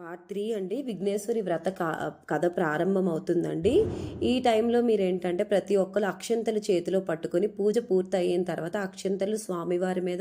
Part three అండి. విఘ్నేశ్వరి వ్రత కథ ప్రారంభం అవుతుందండి ఈ టైంలో మీరు ఏంటంటే ప్రతి ఒక్కరు అక్షంతలు చేతిలో పట్టుకొని పూజ పూర్తి అయిన తర్వాత అక్షంతలు స్వామివారి మీద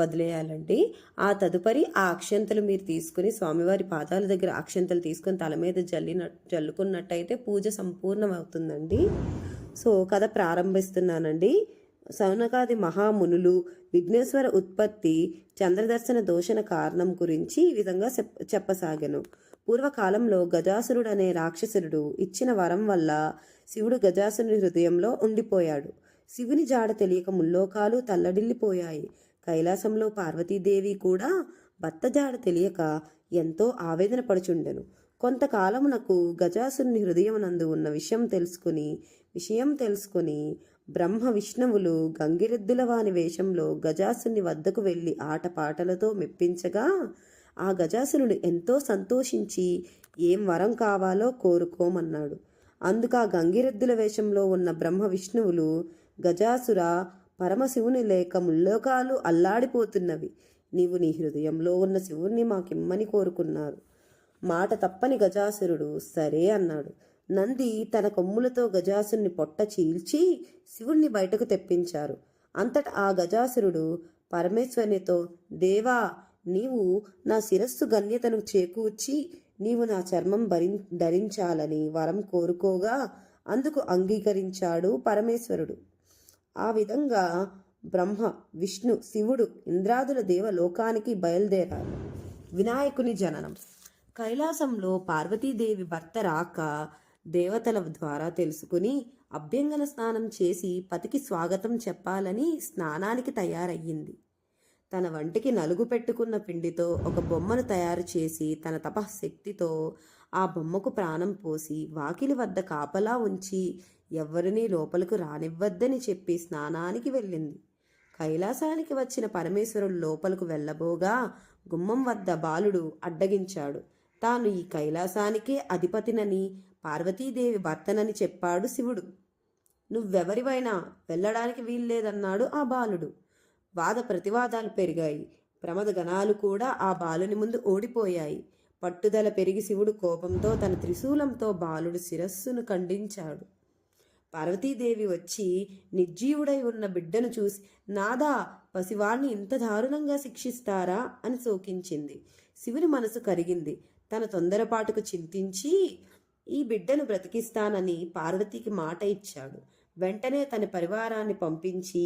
వదిలేయాలండి. ఆ తదుపరి ఆ అక్షంతలు మీరు తీసుకుని స్వామివారి పాదాల దగ్గర అక్షంతలు తీసుకొని తల మీద జల్లిన జల్లుకున్నట్టయితే పూజ సంపూర్ణం అవుతుందండి సో కథ ప్రారంభిస్తున్నానండి. సౌనకాది మహామునులు విఘ్నేశ్వర ఉత్పత్తి చంద్రదర్శన దోషణ కారణం గురించి ఈ విధంగా చెప్ చెప్పసాగెను. పూర్వకాలంలో గజాసురుడు అనే రాక్షసుడు ఇచ్చిన వరం వల్ల శివుడు గజాసురుని హృదయంలో ఉండిపోయాడు. శివుని జాడ తెలియక ముల్లోకాలు తల్లడిల్లిపోయాయి. కైలాసంలో పార్వతీదేవి కూడా భర్త జాడ తెలియక ఎంతో ఆవేదన పడుచుండెను. కొంతకాలమునకు గజాసురుని హృదయమునందు ఉన్న విషయం తెలుసుకుని విషయం తెలుసుకుని బ్రహ్మ విష్ణువులు గంగిరెద్దుల వాని వేషంలో గజాసుని వద్దకు వెళ్ళి ఆటపాటలతో మెప్పించగా ఆ గజాసురుడు ఎంతో సంతోషించి ఏం వరం కావాలో కోరుకోమన్నాడు. అందుకు ఆ గంగిరెద్దుల వేషంలో ఉన్న బ్రహ్మ విష్ణువులు గజాసుర పరమశివుని లేక ముల్లోకాలు అల్లాడిపోతున్నవి. నీవు నీ హృదయంలో ఉన్న శివుణ్ణి మాకిమ్మని కోరుకున్నారు. మాట తప్పని గజాసురుడు సరే అన్నాడు. నంది తన కొమ్ములతో గజాసుని పొట్ట చీల్చి శివుణ్ణి బయటకు తెప్పించారు. అంతట ఆ గజాసురుడు పరమేశ్వరునితో దేవా నీవు నా శిరస్సు గణ్యతను చేకూర్చి నీవు నా చర్మం భరి ధరించాలని వరం కోరుకోగా అందుకు అంగీకరించాడు పరమేశ్వరుడు. ఆ విధంగా బ్రహ్మ విష్ణు శివుడు ఇంద్రాదుల దేవ లోకానికి బయలుదేరారు. వినాయకుని జననం. కైలాసంలో పార్వతీదేవి భర్త రాక దేవతల ద్వారా తెలుసుకుని అభ్యంగన స్నానం చేసి పతికి స్వాగతం చెప్పాలని స్నానానికి తయారయ్యింది. తన వంటికి నలుగు పెట్టుకున్న పిండితో ఒక బొమ్మను తయారు చేసి తన తపశక్తితో ఆ బొమ్మకు ప్రాణం పోసి వాకిలి వద్ద కాపలా ఉంచి ఎవరినీ లోపలకు రానివ్వద్దని చెప్పి స్నానానికి వెళ్ళింది. కైలాసానికి వచ్చిన పరమేశ్వరుడు లోపలకు వెళ్ళబోగా గుమ్మం వద్ద బాలుడు అడ్డగించాడు. తాను ఈ కైలాసానికే అధిపతినని పార్వతీదేవి భర్తనని చెప్పాడు శివుడు. నువ్వెవరివైనా వెళ్ళడానికి వీల్లేదన్నాడు ఆ బాలుడు. వాద ప్రతివాదాలు పెరిగాయి. ప్రమద గణాలు కూడా ఆ బాలుని ముందు ఓడిపోయాయి. పట్టుదల పెరిగి శివుడు కోపంతో తన త్రిశూలంతో బాలుడు శిరస్సును ఖండించాడు. పార్వతీదేవి వచ్చి నిర్జీవుడై ఉన్న బిడ్డను చూసి నాదా పసివాణ్ణి ఇంత దారుణంగా శిక్షిస్తారా? అని శోకించింది. శివుని మనసు కరిగింది. తన తొందరపాటుకు చింతించి ఈ బిడ్డను బ్రతికిస్తానని పార్వతికి మాట ఇచ్చాడు. వెంటనే తన పరివారాన్ని పంపించి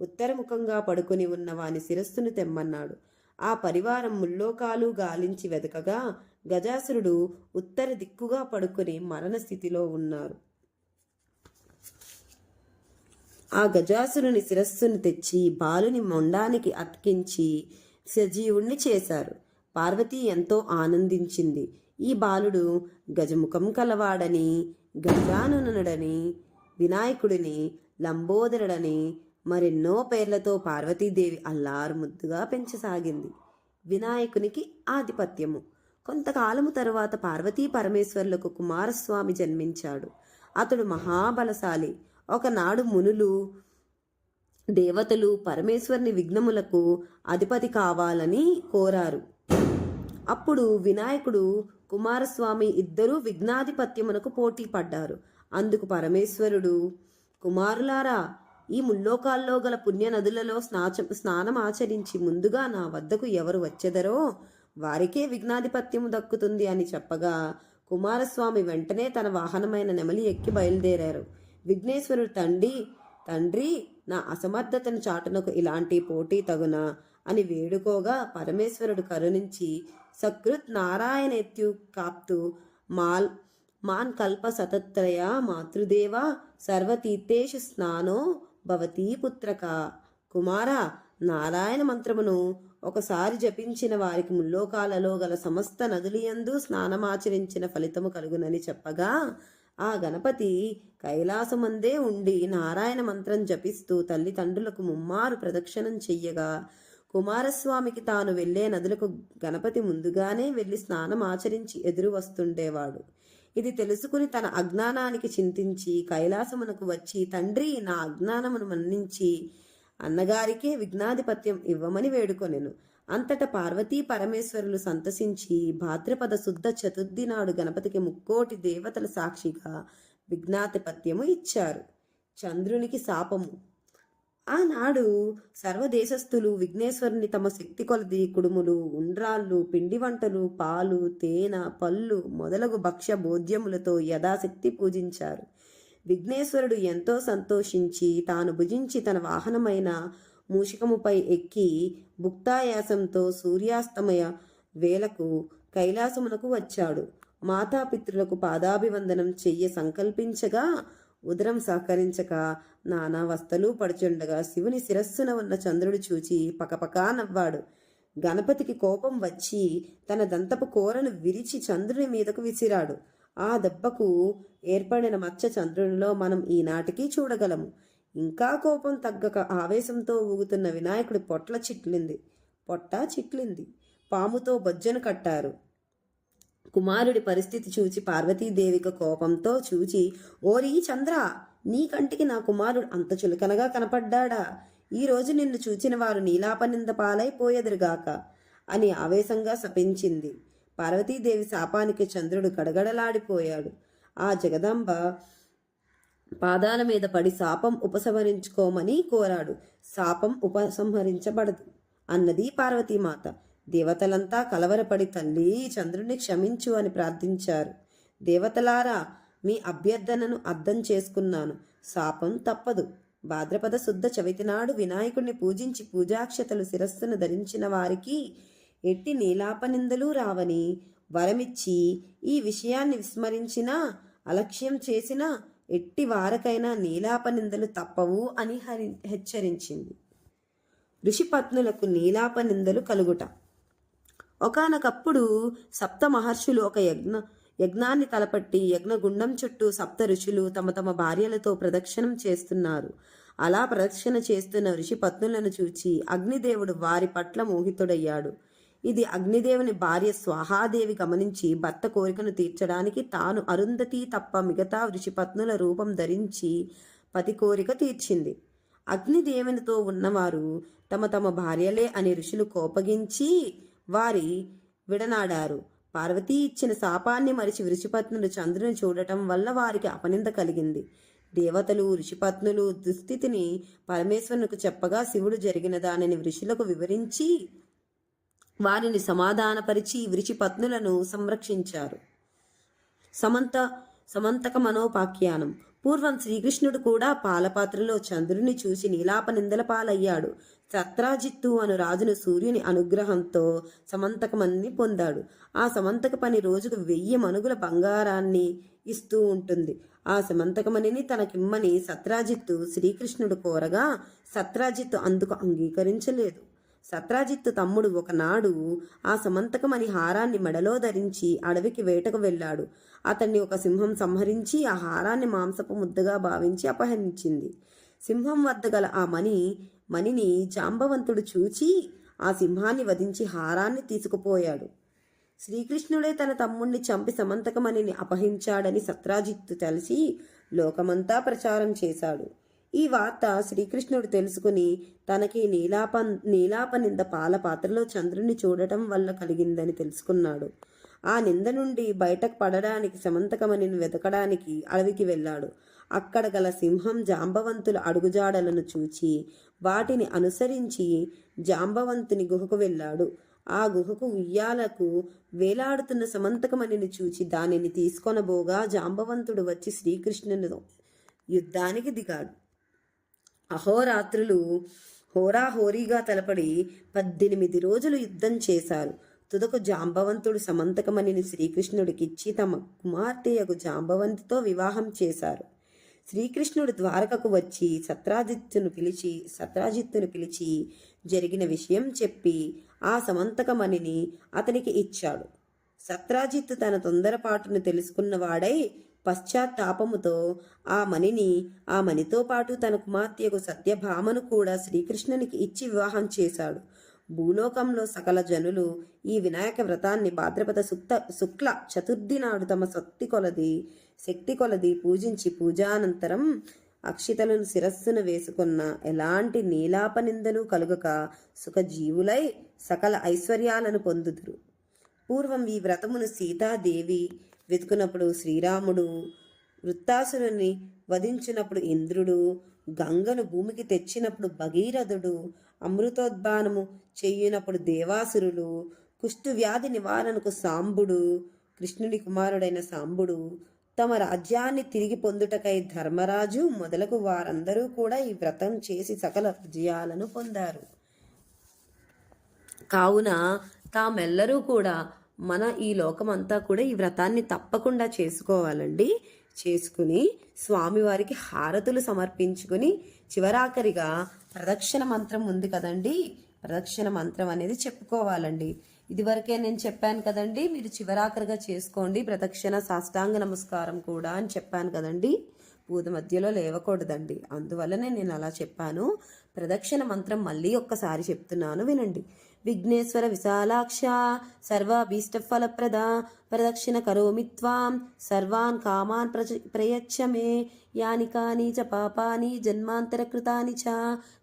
ఉత్తరముఖంగా పడుకొని ఉన్న వాని శిరస్సును తెమ్మన్నాడు. ఆ పరివారం ముల్లోకాలు గాలించి వెదకగా గజాసురుడు ఉత్తర దిక్కుగా పడుకుని మరణ స్థితిలో ఉన్నారు. ఆ గజాసురుని శిరస్సును తెచ్చి బాలుని మొండానికి అతికించి సజీవుణ్ణి చేశారు. పార్వతి ఎంతో ఆనందించింది. ఈ బాలుడు గజముఖం కలవాడని గజాననుడని వినాయకుడిని లంబోదరుడని మరెన్నో పేర్లతో పార్వతీదేవి అల్లారు ముద్దుగా పెంచసాగింది. వినాయకునికి ఆధిపత్యము. కొంతకాలము తరువాత పార్వతీ పరమేశ్వరులకు కుమారస్వామి జన్మించాడు. అతడు మహాబలశాలి. ఒకనాడు మునులు దేవతలు పరమేశ్వరుని విఘ్నములకు అధిపతి కావాలని కోరారు. అప్పుడు వినాయకుడు కుమారస్వామి ఇద్దరూ విఘ్నాధిపత్యమునకు పోటీ పడ్డారు. అందుకు పరమేశ్వరుడు కుమారులారా ఈ ముల్లోకాల్లో గల పుణ్య నదులలో స్నాచ స్నానం ఆచరించి ముందుగా నా వద్దకు ఎవరు వచ్చెదరో వారికే విఘ్నాధిపత్యము దక్కుతుంది అని చెప్పగా కుమారస్వామి వెంటనే తన వాహనమైన నెమలి ఎక్కి బయలుదేరారు. విఘ్నేశ్వరుడు తండ్రి తండ్రి నా అసమర్థతను చాటునకు ఇలాంటి పోటీ తగునా అని వేడుకోగా పరమేశ్వరుడు కరుణించి సకృత్ నారాయణెత్యు కాప్తు మాల్ మాన్ కల్ప సతత్రయ మాతృదేవ సర్వతీర్థేషు స్నానో భవతీ పుత్రక. కుమార నారాయణ మంత్రమును ఒకసారి జపించిన వారికి ముల్లోకాలలో గల సమస్త నదులియందు స్నానమాచరించిన ఫలితము కలుగునని చెప్పగా ఆ గణపతి కైలాసమందే ఉండి నారాయణ మంత్రం జపిస్తూ తల్లిదండ్రులకు ముమ్మారు ప్రదక్షిణం చెయ్యగా కుమారస్వామికి తాను వెళ్ళే నదులకు గణపతి ముందుగానే వెళ్ళి స్నానం ఆచరించి ఎదురు వస్తుండేవాడు. ఇది తెలుసుకుని తన అజ్ఞానానికి చింతించి కైలాసమునకు వచ్చి తండ్రి నా అజ్ఞానమును మన్నించి అన్నగారికే విఘ్నాధిపత్యం ఇవ్వమని వేడుకొనెను. అంతట పార్వతీ పరమేశ్వరులు సంతసించి భాద్రపద శుద్ధ చతుర్థి నాడు గణపతికి ముక్కోటి దేవతల సాక్షిగా విఘ్నాధిపత్యము ఇచ్చారు. చంద్రునికి శాపము. ఆనాడు సర్వదేశస్థులు విఘ్నేశ్వరుని తమ శక్తి కొలది కుడుములు ఉండ్రాళ్ళు పిండి వంటలు పాలు తేనె పళ్ళు మొదలగు భక్ష్య భోజ్యములతో యథాశక్తి పూజించారు. విఘ్నేశ్వరుడు ఎంతో సంతోషించి తాను భుజించి తన వాహనమైన మూషికముపై ఎక్కి భుక్తాయాసంతో సూర్యాస్తమయ వేలకు కైలాసమునకు వచ్చాడు. మాతాపితృలకు పాదాభివందనం చెయ్య సంకల్పించగా ఉదరం సహకరించక నానా వస్తలు పడుచుండగా శివుని శిరస్సున ఉన్న చంద్రుడు చూచి పకపకా నవ్వాడు. గణపతికి కోపం వచ్చి తన దంతపు కూరను విరిచి చంద్రుని మీదకు విసిరాడు. ఆ దెబ్బకు ఏర్పడిన మచ్చ చంద్రునిలో మనం ఈనాటికి చూడగలము. ఇంకా కోపం తగ్గక ఆవేశంతో ఊగుతున్న వినాయకుడి పొట్ల చిట్లింది. పొట్ట చిట్లింది. పాముతో బొజ్జను కట్టారు. కుమారుడి పరిస్థితి చూచి పార్వతీదేవికి కోపంతో చూచి ఓరి చంద్ర నీ కంటికి నా కుమారుడు అంత చులకనగా కనపడ్డాడా? ఈ రోజు నిన్ను చూచిన వారు నీలాపనింద పాలైపోయెదురుగాక అని ఆవేశంగా శపించింది. పార్వతీదేవి శాపానికి చంద్రుడు గడగడలాడిపోయాడు. ఆ జగదాంబ పాదాల మీద పడి శాపం ఉపసంహరించుకోమని కోరాడు. శాపం ఉపసంహరించబడదు అన్నది పార్వతీమాత. దేవతలంతా కలవరపడి తల్లి చంద్రుని క్షమించు అని ప్రార్థించారు. దేవతలారా మీ అభ్యర్థనను అర్థం చేసుకున్నాను. శాపం తప్పదు. భాద్రపద శుద్ధ చవితి నాడు వినాయకుడిని పూజించి పూజాక్షతలు శిరస్సును ధరించిన వారికి ఎట్టి నీలాపనిందలు రావని వరమిచ్చి ఈ విషయాన్ని విస్మరించినా అలక్ష్యం చేసినా ఎట్టి వారకైనా నీలాపనిందలు తప్పవు అని హరి హెచ్చరించింది. ఋషిపత్నులకు నీలాపనిందలు కలుగుట. ఒకనకప్పుడు సప్త మహర్షులు ఒక యజ్ఞ యజ్ఞాన్ని తలపట్టి యజ్ఞగుండం చుట్టూ సప్త ఋషులు తమ తమ భార్యలతో ప్రదక్షిణం చేస్తున్నారు. అలా ప్రదక్షిణ చేస్తున్న ఋషి పత్నులను చూచి అగ్నిదేవుడు వారి పట్ల మోహితుడయ్యాడు. ఇది అగ్నిదేవుని భార్య స్వాహాదేవి గమనించి భర్త కోరికను తీర్చడానికి తాను అరుంధతి తప్ప మిగతా ఋషిపత్నుల రూపం ధరించి పతి కోరిక తీర్చింది. అగ్నిదేవునితో ఉన్నవారు తమ తమ భార్యలే అని ఋషులు కోపగించి వారి విడనాడారు. పార్వతీ ఇచ్చిన శాపాన్ని మరిచి ఋషిపత్నులు చంద్రుని చూడటం వల్ల వారికి అపనింద కలిగింది. దేవతలు ఋషిపత్నులు దుస్థితిని పరమేశ్వరునికి చెప్పగా శివుడు జరిగిన దానిని ఋషులకు వివరించి వారిని సమాధానపరిచి ఋషిపత్నులను సంరక్షించారు. సమంత సమంతక మనోపాఖ్యానం పూర్వం శ్రీకృష్ణుడు కూడా పాలపాత్రలో చంద్రుని చూసి నీలాప నిందల పాలయ్యాడు. సత్రాజిత్తు అను రాజును సూర్యుని అనుగ్రహంతో సమంతకమని పొందాడు. ఆ సమంతక పని రోజుకు వెయ్యి మనుగుల బంగారాన్ని ఇస్తూ ఉంటుంది. ఆ సమంతకమణిని తనకిమ్మని సత్రాజిత్తు శ్రీకృష్ణుడు కోరగా సత్రాజిత్తు అందుకు అంగీకరించలేదు. సత్రాజిత్తు తమ్ముడు ఒకనాడు ఆ సమంతకమణి హారాన్ని మెడలో ధరించి అడవికి వేటకు వెళ్ళాడు. అతన్ని ఒక సింహం సంహరించి ఆ హారాన్ని మాంసపు ముద్దగా భావించి అపహరించింది. సింహం వద్ద గల ఆ మణి మణిని జాంబవంతుడు చూచి ఆ సింహాన్ని వధించి హారాన్ని తీసుకుపోయాడు. శ్రీకృష్ణుడే తన తమ్ముణ్ణి చంపి సమంతకమణిని అపహరించాడని సత్రాజిత్తు తెలిసి లోకమంతా ప్రచారం చేశాడు. ఈ వార్త శ్రీకృష్ణుడు తెలుసుకుని తనకి నీలాప నీలాప నింద పాల పాత్రలో చంద్రుని చూడటం వల్ల కలిగిందని తెలుసుకున్నాడు. ఆ నింద నుండి బయటకు పడడానికి సమంతకమణిని వెతకడానికి అడవికి వెళ్ళాడు. అక్కడ గల సింహం జాంబవంతుల అడుగుజాడలను చూచి వాటిని అనుసరించి జాంబవంతుని గుహకు వెళ్ళాడు. ఆ గుహకు ఉయ్యాలకు వేలాడుతున్న సమంతకమణిని చూచి దానిని తీసుకొనబోగా జాంబవంతుడు వచ్చి శ్రీకృష్ణుని యుద్ధానికి దిగాడు. అహోరాత్రులు హోరాహోరీగా తలపడి పద్దెనిమిది రోజులు యుద్ధం చేశారు. తుదకు జాంబవంతుడు సమంతకమణిని శ్రీకృష్ణుడికిచ్చి తమ కుమార్తెయకు జాంబవంతితో వివాహం చేశారు. శ్రీకృష్ణుడు ద్వారకకు వచ్చి సత్రాజిత్తును పిలిచి సత్రాజిత్తును పిలిచి జరిగిన విషయం చెప్పి ఆ సమంతకమణిని అతనికి ఇచ్చాడు. సత్రాజిత్తు తన తొందరపాటును తెలుసుకున్నవాడై పశ్చాత్తాపముతో ఆ మణిని ఆ మణితో పాటు తన కుమార్తెకు సత్యభామను కూడా శ్రీకృష్ణునికి ఇచ్చి వివాహం చేశాడు. భూలోకంలో సకల జనులు ఈ వినాయక వ్రతాన్ని భాద్రపద సుక్త శుక్ల చతుర్థి నాడు తమ శక్తి కొలది శక్తి కొలది పూజించి పూజానంతరం అక్షితలను శిరస్సును వేసుకున్న ఎలాంటి నీలాపనిందలు కలుగక సుఖజీవులై సకల ఐశ్వర్యాలను పొందుదురు. పూర్వం ఈ వ్రతమును సీతాదేవి వెతుకున్నప్పుడు శ్రీరాముడు వృత్తాసురుని వధించినప్పుడు ఇంద్రుడు గంగను భూమికి తెచ్చినప్పుడు భగీరథుడు అమృతోద్భానము చేయునప్పుడు దేవాసురులు కుష్టు వ్యాధి నివారణకు సాంబుడు కృష్ణుడి కుమారుడైన సాంబుడు తమ రాజ్యాన్ని తిరిగి పొందుటకై ధర్మరాజు మొదలగు వారందరూ కూడా ఈ వ్రతం చేసి సకల విజయాలను పొందారు. కావున తామెల్లరూ కూడా మన ఈ లోకమంతా కూడా ఈ వ్రతాన్ని తప్పకుండా చేసుకోవాలండి. చేసుకుని స్వామివారికి హారతులు సమర్పించుకుని చివరాఖరిగా ప్రదక్షిణ మంత్రం ఉంది కదండి. ప్రదక్షిణ మంత్రం అనేది చెప్పుకోవాలండి. ఇదివరకే నేను చెప్పాను కదండి మీరు చివరాఖరిగా చేసుకోండి ప్రదక్షిణ సాష్టాంగ నమస్కారం కూడా అని చెప్పాను కదండి. పూత మధ్యలో లేవకూడదండి. అందువల్లనే నేను అలా చెప్పాను. ప్రదక్షిణ మంత్రం మళ్ళీ ఒక్కసారి చెప్తున్నాను వినండి. విఘ్నేశ్వర విశాలాక్ష సర్వాభీష్ట ఫలప్రద ప్రదక్షిణ కరోమి త్వాం సర్వాన్ కామాన్ ప్రజ ప్రయచ్చ మే యాని కాని చ పాపాని జన్మాంతరకృతాని చ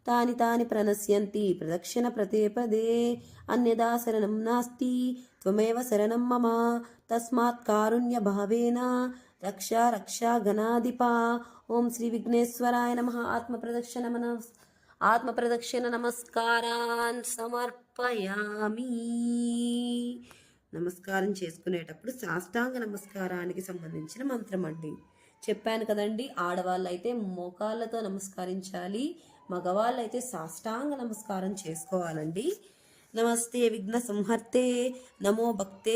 తాని తాని ప్రణశ్యంతి ప్రదక్షిణ ప్రతే పదే అన్యదా శరణం నాస్తి త్వమేవ శరణం మమ తస్మాత్ కారుణ్య భావేన రక్ష రక్ష గణాధిపా ఓం శ్రీ విఘ్నేశ్వరాయ నమ. ఆత్మ ప్రదక్షిణ మన. ఆత్మ ప్రదక్షిణ నమస్కారాన్ సమర్పయామి. నమస్కారం చేసుకునేటప్పుడు సాష్టాంగ నమస్కారానికి సంబంధించిన మంత్రం అండి. చెప్పాను కదండి ఆడవాళ్ళు అయితే మోకాళ్ళతో నమస్కరించాలి మగవాళ్ళు అయితే సాష్టాంగ నమస్కారం చేసుకోవాలండి. నమస్తే విఘ్న సంహర్తే నమో భక్తే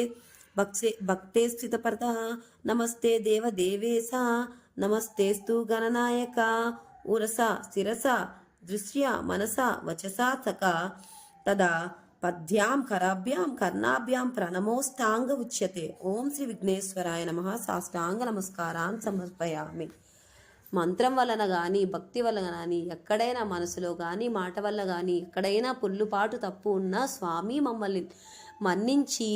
భక్తే భక్తే స్థితపరత నమస్తే దేవ దేవేశ నమస్తేస్తు గణనాయక ఉరస శిరస దృశ్య మనస వచసా సక తదా పద్యాం కరాభ్యాం కర్ణాభ్యాం ప్రణమోష్టాంగ ఉచ్యతే. ఓం శ్రీ విఘ్నేశ్వరాయ నమ. సాష్టాంగ నమస్కారాన్ని సమర్పయామి. మంత్రం వలన కానీ భక్తి వలన కానీ ఎక్కడైనా మనసులో కానీ మాట వల్ల కానీ ఎక్కడైనా పుల్లుపాటు తప్పు ఉన్నా స్వామి మమ్మల్ని మన్నించి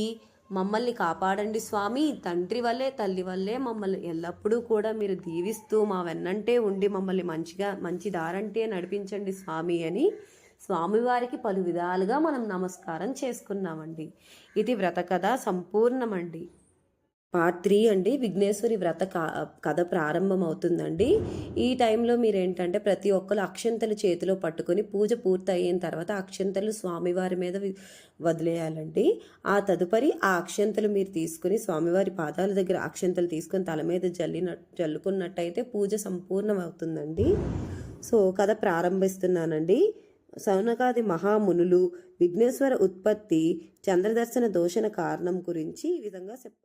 మమ్మల్ని కాపాడండి స్వామి. తండ్రి వల్లే తల్లి వల్లే మమ్మల్ని ఎల్లప్పుడూ కూడా మీరు దీవిస్తూ మా వెన్నంటే ఉండి మమ్మల్ని మంచిగా మంచి దారంటే నడిపించండి స్వామి అని స్వామివారికి పలు విధాలుగా మనం నమస్కారం చేసుకున్నామండి. ఇది వ్రత కథ సంపూర్ణమండి. పార్ట్ త్రీ అండి. విఘ్నేశ్వరి వ్రత కథ ప్రారంభం అవుతుందండి ఈ టైంలో మీరు ఏంటంటే ప్రతి ఒక్కరు అక్షంతలు చేతిలో పట్టుకొని పూజ పూర్తి అయిన తర్వాత అక్షంతలు స్వామివారి మీద వదిలేయాలండి. ఆ తదుపరి ఆ అక్షంతలు మీరు తీసుకుని స్వామివారి పాదాల దగ్గర అక్షంతలు తీసుకొని తల మీద జల్లిన జల్లుకున్నట్టయితే పూజ సంపూర్ణం అవుతుందండి సో కథ ప్రారంభిస్తున్నానండి. సౌనకాది మహామునులు విఘ్నేశ్వర ఉత్పత్తి చంద్రదర్శన దోషణ కారణం గురించి ఈ విధంగా చెప్